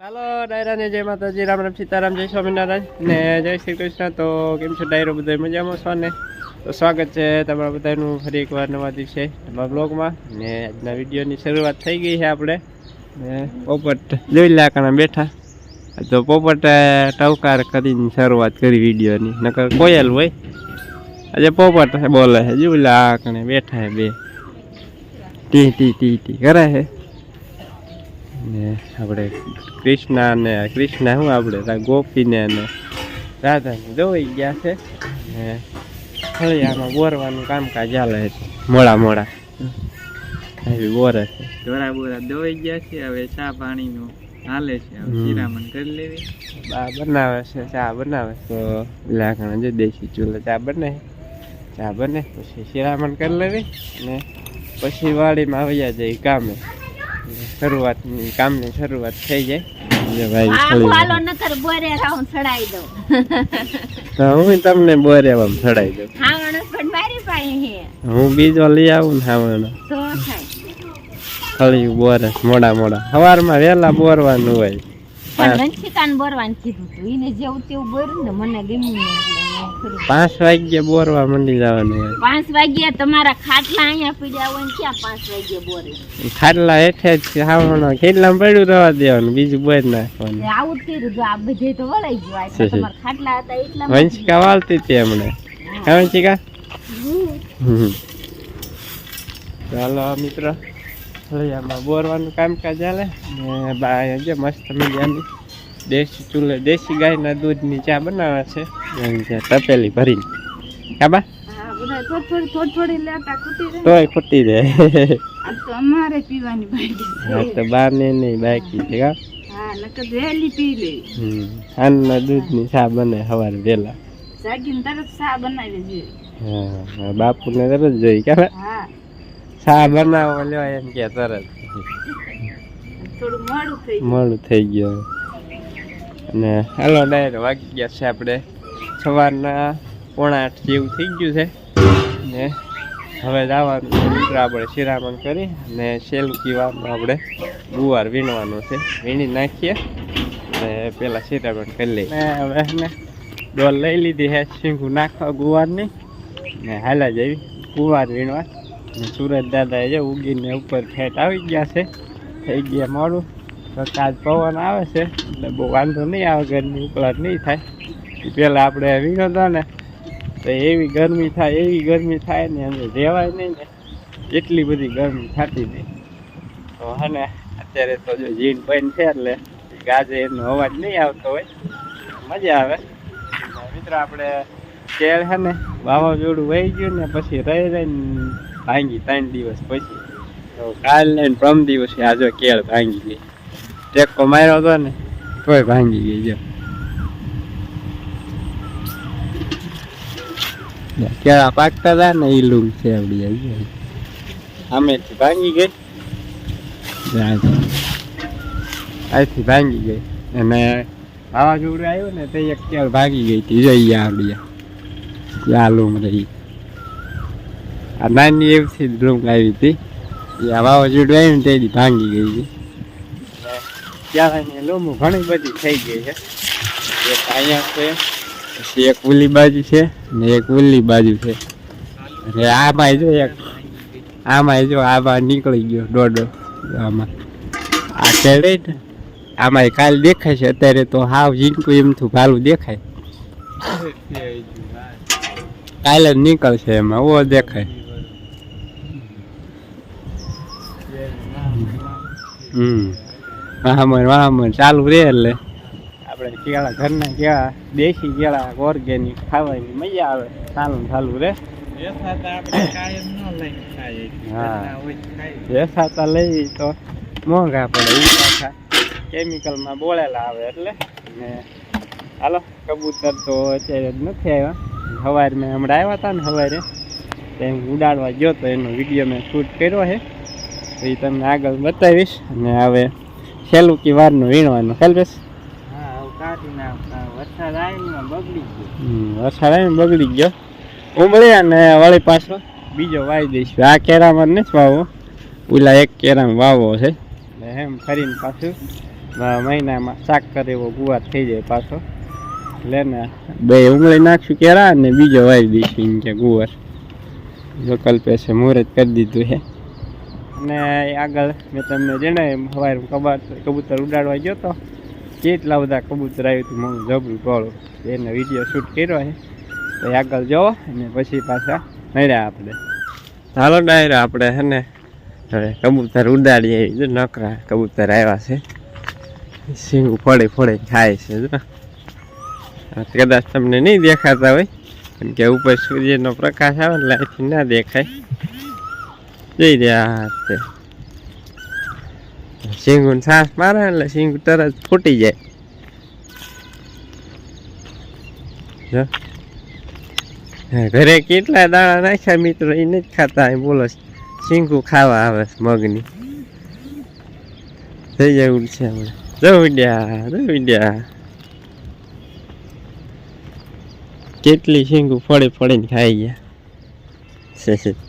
ચાલો ડાયરાને જય માતાજી, રામ રામ સીતારામ, જય સ્વામિનારાયણ ને જય શ્રી કૃષ્ણ. તો કેમ છો ડાયરો બધા મજામાં છો ને? તો સ્વાગત છે તમારા બધાનું ફરી એકવાર નવા દિવસે તમારા બ્લોગમાં ને આજના વિડીયોની શરૂઆત થઈ ગઈ છે આપણે. ને પોપટ જોઈ લાકણા બેઠા. તો પોપટ ટવકાર કરીને શરૂઆત કરી વિડીયોની. નકર કોયલ હોય. આજે પોપટ બોલે છે. જોઈ લાકણે બેઠા છે બે. ટી ટી ટી ટી. કરે છે. ને આપણે કૃષ્ણા ને કૃષ્ણા શું આપણે? ગોપીને ને રાધાને જોઈ ગયા છે. ને ફળિયામાં બોરવાનું કામકાજ ચાલે છે. મોડા મોડા. એવી બોરે છે. બોરા દોઈ ગયા છે હવે ચા પાણીનું હાલે છે. હવે કરી લેવી. બા બનાવે છે ચા બનાવે તો લાકડા જે દેશી ચૂલે ચા બને ચા બને પછી શિરામણ કરી લેવી ને પછી વાડીમાં આવ્યા જાય કામે. શરૂઆતની કામની શરૂઆત થઈ જાય. ભાઈ આ ફળી વાલો નકર બોરે રાઉન્ડ ચડાઈ દઉં. તો હું તમને બોરે આમ ચડાઈ દઉં. હા. બીજો લઈ આવું ને હાવણો. તો બોરે મોડા મોડા. સવારમાં વહેલા બોરવાનું હોય. પણ વંશિકાને બોરવાનું કીધું હતું એને જેવું તેવું બોર્યું ને મને ગમ્યું. પાંચ વાગ્યે બોરવા મંડી જવાનું હોય. પાંચ વાગ્યે તમારા ખાટલા અહીંયા પીડ્યા હોય ક્યાં પાંચ વાગ્યે બોરે ખાટલા હેઠે જ પડ્યું દેવાનું? બીજું બોર નાખવાનું. આવું કર્યું જો આ બધે તો વળાઈ ગયું. તમારા ખાટલા હતા એટલા વંશિકા વાળતી હતી એમણે. હા. વંશિકા. ચાલો મિત્રો. ફળિયામાં બોરવાનું કામકાજ ચાલે ને બા જે મસ્ત મજાની દેશી ચૂલે દેશી ગાયના દૂધની ચા બનાવે છે. તપેલી ભરીને. કાબા તોય ખૂટી જાય. અમારે પીવાની બાકી હા તો બારને નહીં બાકી છે કા હા નકર વહેલી હમ. હાનના દૂધની ચા બને સવારે વહેલા. તરત ચા બનાવી જોઈએ હા હા, બાપુને તરત જોઈ કે હા. ચા બનાવો લ્યો એમ કે તરત. મોડું થઈ ગયું. અને હાલો ડાયર વાગી ગયા છે આપણે. સવારના પોણા આઠ જેવું થઈ ગયું છે. ને હવે જવાનું છે આપણે શિરામણ કરી અને સેલકી વારમાં આપણે ગુવાર વીણવાનું છે. વીણી નાખીએ અને પેલા શિરામણ કરી લઈએ. હવે ને ડોલ લઈ લીધી હે શીંગું નાખવા ગુવારની. ને હાલા જેવી ગુવાર વીણવા. સુરત દાદા છે ઉગીને ઉપર ફેટ આવી ગયા છે. થઈ ગયા મોડું. આજ પવન આવે છે, એટલે બહુ વાંધો નહીં આવે, ગરમી ઉકળાટ નહીં થાય. પહેલાં આપણે વીણો હતો ને, તો એવી ગરમી થાય, એવી ગરમી થાય ને અંદર રહેવાય નહીં ને, એટલી બધી ગરમી થતી હતી તો હે ને અત્યારે તો જો જીન પૈન છે એટલે ગાજે એનો અવાજ નહીં આવતો હોય. મજા આવે. મિત્ર, આપણે કેળ છે ને, વાવાઝોડું વહી ગયું ને પછી રહી રહીને ભાંગી ત્રણ દિવસ પછી. કાલ ને પ્રમ દિવસે આજે કેળ ભાંગી ગઈ. ટેકો માર્યો હતો ને, તોય ભાંગી ગઈ જો. કેળા પાકતા હતા ને એ લૂમ છે આવડી આવી આમેથી ભાંગી ગઈ. અહીંથી ભાંગી ગઈ. અને વાવાઝોડું આવ્યું ને તે એક કેળ ભાગી ગઈ હતી જઈએ આવડી આ. લૂમ રહી. આ નાની એવથી જ લૂમ આવી હતી. એ આ વાવાઝોડું આવ્યું ને તેથી ભાંગી ગઈ હતી ક્યાંની લૂમ ઘણી બધી થઈ ગઈ છે. એક અહીંયા છે પછી એક ઉલી બાજુ છે ને એક ઉલી બાજુ છે. અને આમાં જો એક આમાં જો આમાં નીકળી ગયો દોડો આમાં. આ કેળે ને આમાં કાલ દેખાય છે અત્યારે તો હાવ ઝીંકું એમથું ભાલું દેખાય. કાલે જ નીકળશે એમાં ઓ દેખાય. હમ. વાહમણ વાહમણ ચાલુ રહે એટલે. આપણે કેળા ઘરના કેળા દેશી કેળા ઓર્ગેનિક ખાવાની મજા આવે. ચાલુ ને ચાલુ રહે વેસાતા લઈ તો મોંઘા પડે કેમિકલમાં બોળેલા આવે એટલે. ને હાલો કબૂતર તો અત્યારે નથી આવ્યા. સવારમાં હમણાં આવ્યા હતા ને સવારે તો એમ ઉડાડવા ગયો તો એનો વીડિયો મેં શૂટ કર્યો છે. તો એ તમને આગળ બતાવીશ. અને હવે છેલ્લું કી વારનું વીણવાનું. ખ્યાલ નાખતા વરસાદ આવીને બગડી ગયો. હમ, વરસાદ આવીને બગડી ગયો. ઉમળી અને વળી પાછો બીજો વાવી દઈશું. આ કેરામાં નથી વાવો ઓલા એક કેરામાં વાવો છે. એટલે એમ ફરીને પાછું મહિનામાં શાક કરે એવો ગુવાર થઈ જાય પાછો. એટલે ને બે ઉમળી નાખશું કેરા અને બીજો વાવી દઈશું એમ કે ગુવાર. જો છે મુહૂર્ત કરી દીધું છે. અને આગળ મેં તમને જણાવ્યું સવારે કબાટ કબૂતર ઉડાડવા ગયો હતો કેટલા બધા કબૂતર આવ્યું હતું મારું જબરું ટોળું. એને વીડિયો શૂટ કર્યો છે. તો આગળ જવો અને પછી પાછા મળ્યા આપણે. ચાલો ડાયરા આપણે છે ને. હવે કબૂતર ઉડાડીએ જો નકરા કબૂતર આવ્યા છે. સિંગ ફળે ફળે ખાય છે જો. કદાચ તમને નહીં દેખાતા હોય. કેમ કે ઉપર સૂર્યનો પ્રકાશ આવે લાઈટથી ના દેખાય. જઈ રહ્યા તે સિંગુન સાસ મારે એટલે સિંગ તરત ફૂટી જાય ઘરે કેટલા દાણા નાખ્યા મિત્રો એ નથી ખાતા એ બોલો સિંગુ ખાવા આવે છે મગની થઈ જાય છે હમણાં જો વિડ્યા જો વિડ્યા કેટલી સિંગુ ફળી ફળીને ખાઈ ગયા છે છે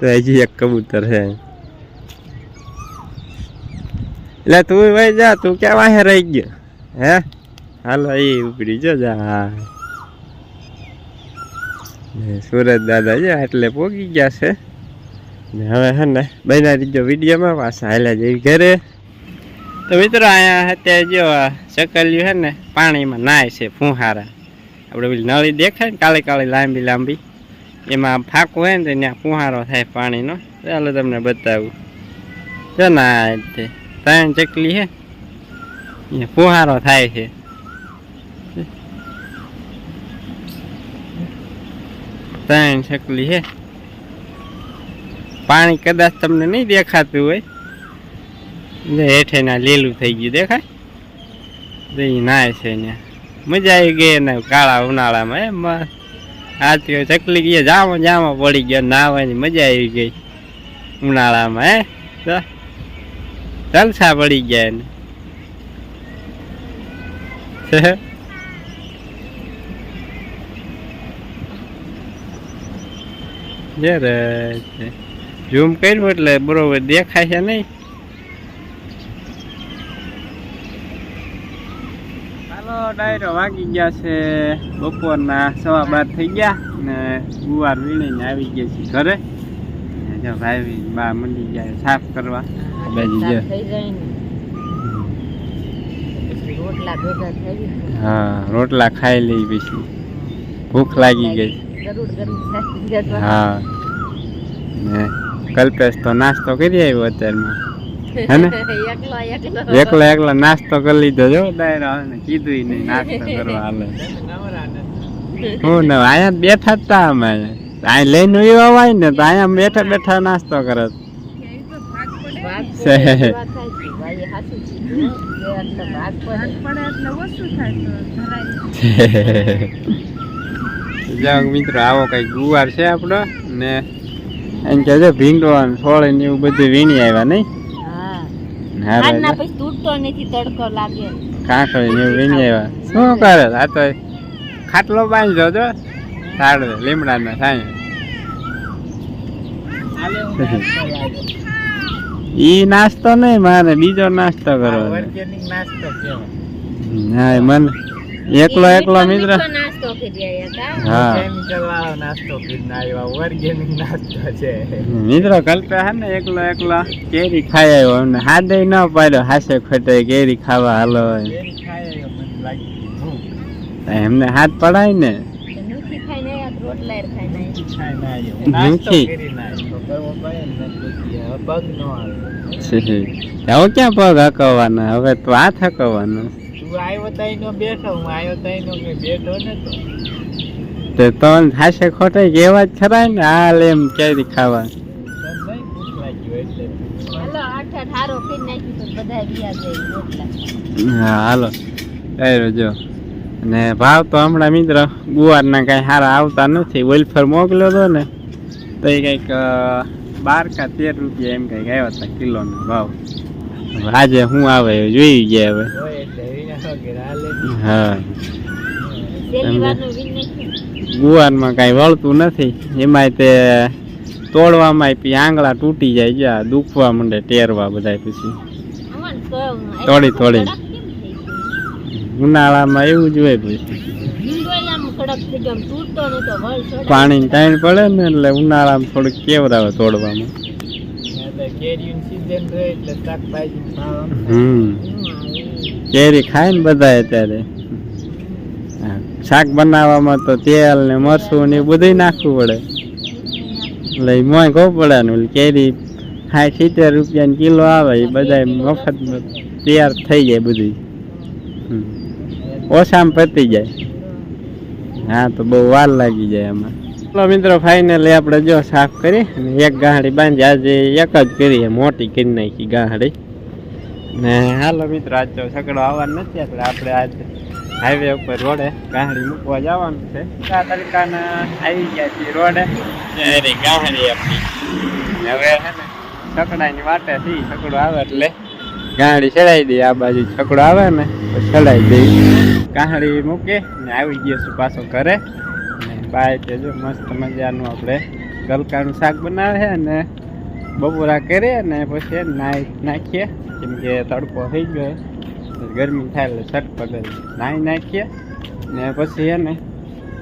તો હજી એક કબૂતર છે. એટલે તું ભાઈ જા, તું ક્યાં વાહે રહી ગયો? હે? હાલો, એ ઉપડી જો જા. સુરત દાદા છે એટલે પોગી ગયા છે. હવે હે ને બનાવી રીજો વિડીયોમાં પાછા હાલ્યા જેવી ઘરે. તો મિત્રો અહીંયા અત્યારે જો ચકલિયું છે ને પાણીમાં નાય છે ફુહારા. આપણે પેલી નળી દેખાય ને કાળી કાળી લાંબી લાંબી. એમાં ફાંકો હોય ને ત્યાં ફુહારો થાય પાણીનો. ચાલો તમને બતાવું. જો ના ત્રણ ચકલી છે. એ ફુહારો થાય છે. ત્રણ ચકલી છે. પાણી કદાચ તમને નહીં દેખાતું હોય. ને હેઠે ના લીલું થઈ ગયું દેખાય. નાય છે ત્યાં મજા આવી ગઈ ને કાળા ઉનાળામાં, એમ આજ ચકલી ગઈ, જામો જામો પડી ગયો નાવાની મજા આવી ગઈ. ઉનાળામાં, હે? જલસા પડી ગયા એને. ઝૂમ કર્યું એટલે બરોબર દેખાય છે નહીં હાલો ડાયરો વાગી ગયા છે બપોરના સવા બાર થઈ ગયા ને ગુવાર વીણીને આવી ગયા છે ઘરે. જો ભાઈ બા મંડી ગયા સાફ કરવા. બાજુ જો સાફ થઈ જાય ને. પછી રોટલા ભેગા થઈ હા રોટલા ખાઈ લઈ પછી. ભૂખ લાગી ગઈ. હા. ને કલ્પેશ તો નાસ્તો કરી આવ્યો અત્યારમાં. હે ને? એકલો એકલો. એકલો એકલો નાસ્તો કરી લીધો જો. ડાયરો ને કીધું નહીં નાસ્તો કરવા હાલે. હું ને અહીંયા બેઠા જ તા અમે. અહીં લઈને એવા હોય ને તો અહીંયા બેઠા બેઠા નાસ્તો કરે. મિત્રો આવો કઈ ગુવાર છે આપણો. ને એમ કે ભીંડો ને સોળે ને એવું બધું વીણી આવ્યા નહીં? હારે આજના પછી તૂટતો નથી તડકો લાગે. કાંકળી ને એવું શું કરે? આ તો ખાટલો બાંધજો જો લીમડા લીમડાના સાંઈ ઈ નાસ્તો નહીં મારે બીજો નાસ્તો કરવો નાસ્તો કેવાય હા મને એકલો એકલો મિત્ર. નાસ્તો આવ્યા? હા. નાસ્તો આવ્યા ઓર્ગેનિક નાસ્તો છે. મિત્ર કલ્પે હે ને એકલો એકલો કેરી ખાઈ આવ્યો અમને હાડે ન પાડ્યો. હાસે ખોટે કેરી ખાવા હાલો કેરી ખાઈ એ મને લાગી ભૂખ. એમને હાથ પડાય ને. આયા. આવ્યો. હવે પગ નો આવે. છી. હવે ક્યાં પગ હકવાના હવે તો હાથ હકવવાનો. તું આવ્યો તઈ બેઠો હું આવ્યો તઈ નો બેઠો ને તે તો હાસે ખોટે કહેવા જ ખરાય ને આ લેમ કેરી ખાવા. તને નહીં ભૂખ લાગી હોય એટલે. હાલો હા જો ને ભાવ તો હમણાં મિત્ર ગુવારના કાંઈ સારા આવતા નથી. વેલફેર મોકલ્યો હતો ને તો એ કંઈક બાર કા તેર રૂપિયા એમ કંઈક આવ્યા હતા કિલોનો ભાવ. આજે શું આવે જોઈ ગયા હવે. હા. ગુવારમાં કાંઈ વળતું નથી. એમાંય તે તોડવામાં પછી આંગળા તૂટી જાય જા દુખવા માંડે ટેરવા બધા પછી. તોડી થોડી ઉનાળામાં એવું જ હોય પછી. પાણી ટાઈમ પડે ને એટલે ઉનાળામાં થોડુંક કેવરાવે તોડવામાં. હમ કેરી ખાય ને બધા અત્યારે. શાક બનાવવામાં તો તેલ ને મરચું ને બધું નાખવું પડે. એટલે મોય કહું પડે ને કેરી સાઠ સિત્તેર રૂપિયાની કિલો આવે એ બધા મફત તૈયાર થઈ જાય બધું. ઓછામાં પતી જાય. હા, તો બહુ વાર લાગી જાય એમાં ચલો મિત્રો ફાઇનલી આપણે જો સાફ કરી અને એક ગાંહડી બાંધી, આજે એક જ કરીએ મોટી કરી નાખી ગાંહડી ને હાલો મિત્રો આજ તો સગડો આવવાનો નથી એટલે આપણે આજ હાઈવે ઉપર રોડે ગાહડી મૂકવા જવાનું છે. આ તરીકાના આવી ગયા છીએ રોડે. ત્યારે ગાહડી આપણી હવે છે ને સકડાની વાટે થી સકડો આવે એટલે ગાહડી ચડાવી દઈએ આ બાજુ સકડો આવે ને તો ચડાવી દઈએ. ગાહડી મૂકે ને આવી ગયો છું પાછો ઘરે. ને બાય તે જો મસ્ત મજાનું આપણે ગલકાનું શાક બનાવે છે ને. બપોરા કરીએ ને પછી નાઈ નાખીએ. કેમ કે તડકો થઈ ગયો ગરમી થાય એટલે સટપટ નાઈ નાખીએ. ને પછી એને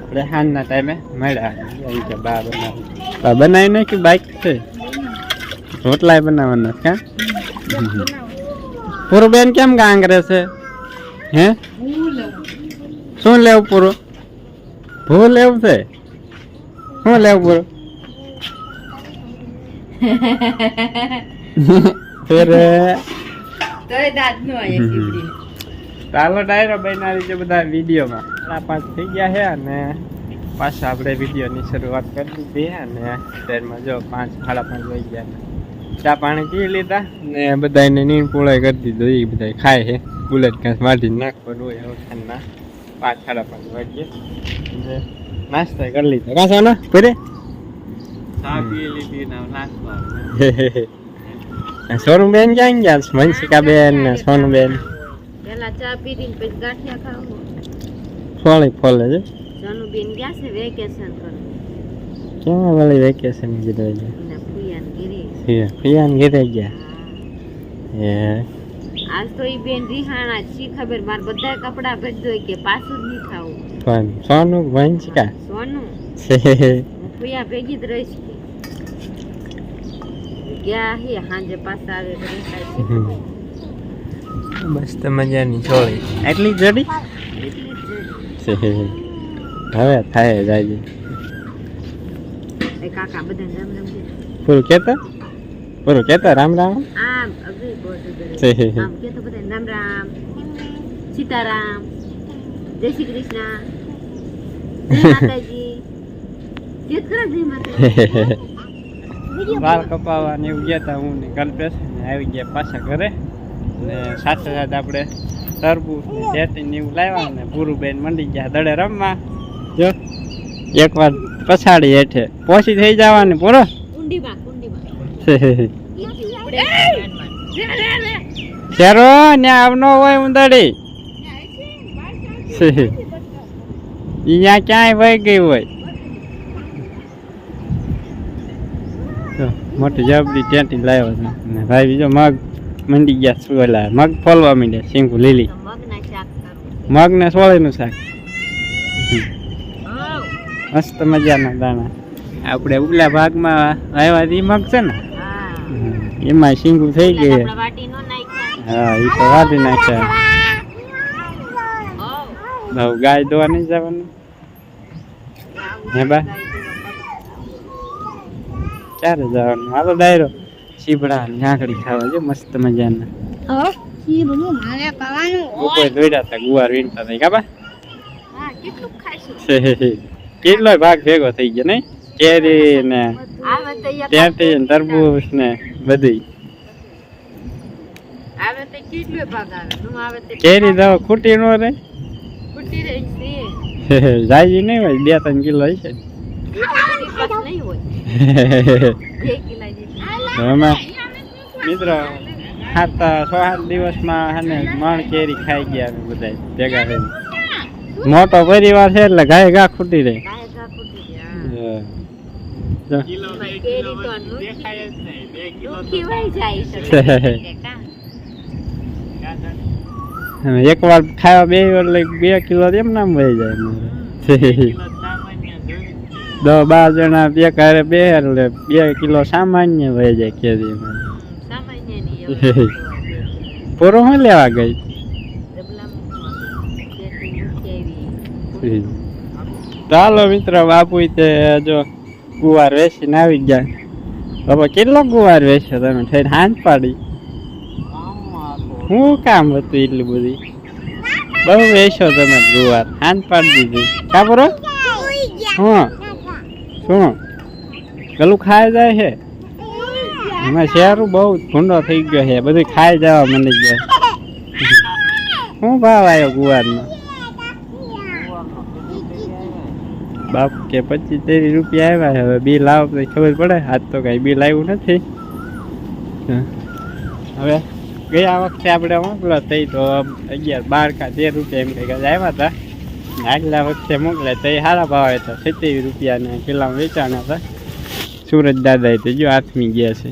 આપણે સાંજના ટાઈમે મળ્યા. કે બા બનાવી. બા બનાવી નાખ્યું? બાઈક છે. રોટલાય બનાવવાના છે કાં પૂરું બેન કેમ કાંગ છે? હે? શું લેવું પૂરું? ભૂ લેવું છે? શું લેવું પૂરું? ફેર. ચાલો ડાયરો બનાવી છે બધા વિડીયોમાં. આ પાંચ થઈ ગયા છે અને પાછા આપણે વિડીયોની શરૂઆત કરી દીધી અને ટ્રેનમાં જો પાંચ સાડા પાંચ વહી ગયા ચા પાણી પી લીધા ને બધાને નીણ પોળાઈ કરી દીધો. એ બધા ખાય છે. બુલેટ ઘાસ માટી નાખવાનું હોય ખાંડના પાંચ સાડા પાંચ વાગ્યે નાસ્તા કરી લીધા. કાં ના ફરે ને સોનું બેન ક્યાં ગયા છે મનસિકા બેન ને સોનું બેન પેલા ચા પીધી ને પછી ગાંઠિયા ખાવું ફોળી ફોલે છે જાનુ બેન ગયા છે વેકેશન પર ક્યાં વળી વેકેશન કીધું છે ગીરે પ્રિયાન ઘરે ગયા હે આજ તો ઈ બેન રિહાણા શી ખબર માર બધા કપડા ભેજ દોય કે પાછું જ નહીં ખાવું પણ સોનું વંશિકા સોનું છે ભેગી જ રહીશ ગયા હે સાંજે પાછા આવે તો છે હમ. મસ્ત મજાની ચોળી એટલી જડી હવે થાય જાય એ કાકા બધા રામ રામ પૂરું કેતા પૂરું કેતા રામ રામ આમ અગરી છે. આમ કે તો બધા રામ રામ સીતારામ જય શ્રી કૃષ્ણ જય માતાજી ખરા જય માતાજી વાળ કપાવવા ને એવું ગયા હતા હું ને કલ્પેશ ને આવી ગયા પાછા ઘરે. ને સાથે સાથે આપણે તરબૂચ ને ચેટી ને એવું લાવ્યા ને પૂરું બેન મંડી ગયા દડે રમવા. જો. એક વાર પછાડી હેઠે. પોસી થઈ જવાની પૂરો શેરો ને આવનો હોય. ઉંદડી અહીંયા ક્યાંય વહી ગઈ હોય જો, મોટી જબરી ત્યાંથી લાવ્યો છે. ને ભાઈ બીજો મગ મંડી ગયા શું ઓલા. મગ ફોલવા માંડ્યા શીંગું લીલી. મગને સોળીનું શાક. મસ્ત મજાના દાણા. આપણે ઉપલા ભાગમાં આવ્યા એ મગ છે ને? એમાં શીંગું થઈ ગઈ હા એ તો વાટી નાખ્યા. ગાય દોવા નહીં જવાનું? હે બા? ક્યારે જવાનું હાલો ડાયરો. શીપડા નાકડી ખાવા જો મસ્ત મજાના. કેટલું ભાગ ભેગો થઈ ગયો નહીં? કેરી ને ત્યાંથી તરબૂચ ને બધી. કેરી દવા ખૂટી નો રે રહી છે. જાજી નહીં હોય બે ત્રણ કિલો હશે. નહીં હોય. અમે મિત્રો સાત છ સાત દિવસમાં હે ને મણ કેરી ખાઈ ગયા અમે બધા ભેગા થઈને. મોટો પરિવાર છે એટલે ગાય ગા ખૂટી રહે એક વાર ખાવા બે વાર બે કિલો એમ નામ વહી જાય મારે કિલો સામાન્ય જોઈ દસ બાર જણા બે કારે બે એટલે બે કિલો સામાન્ય વહી જાય કેરી સામાન્ય નહીં હવે પૂરો હું લેવા ગઈ. ચાલો મિત્ર બાપુ તે જો ગુવાર વેચીને આવી ગયા. બાપા કેટલો ગુવાર વેચ્યો તમે? થઈને હાંજ પાડી. શું કામ હતું એટલું બધી? બહુ વેચ્યો તમે ગુવાર. હાંજ પાડી દીધી. ખબર બરો શું? પેલું ખાઈ જાય છે? એમાં શેરું બહુ ભૂંડો થઈ ગયો છે. બધું ખાઈ જવા મળી ગયો શું ભાવ આવ્યો ગુવારનો બાપ કે પચીસ ત્રીસ રૂપિયા આવ્યા હવે બિલ આવ ખબર પડે? આજ તો કઈ બિલ આવ્યું નથી. હવે ગયા વખતે આપણે મોકલો થઈ તો અગિયાર બાર કા તેર રૂપિયા એમ કંઈક આવ્યા હતા આગલા વખતે મોકલે તો એ સારા ભાવે તો સિત્તેર રૂપિયાના કિલોમાં વેચાણા હતા. સુરત દાદા તો જો આથમી ગયા છે.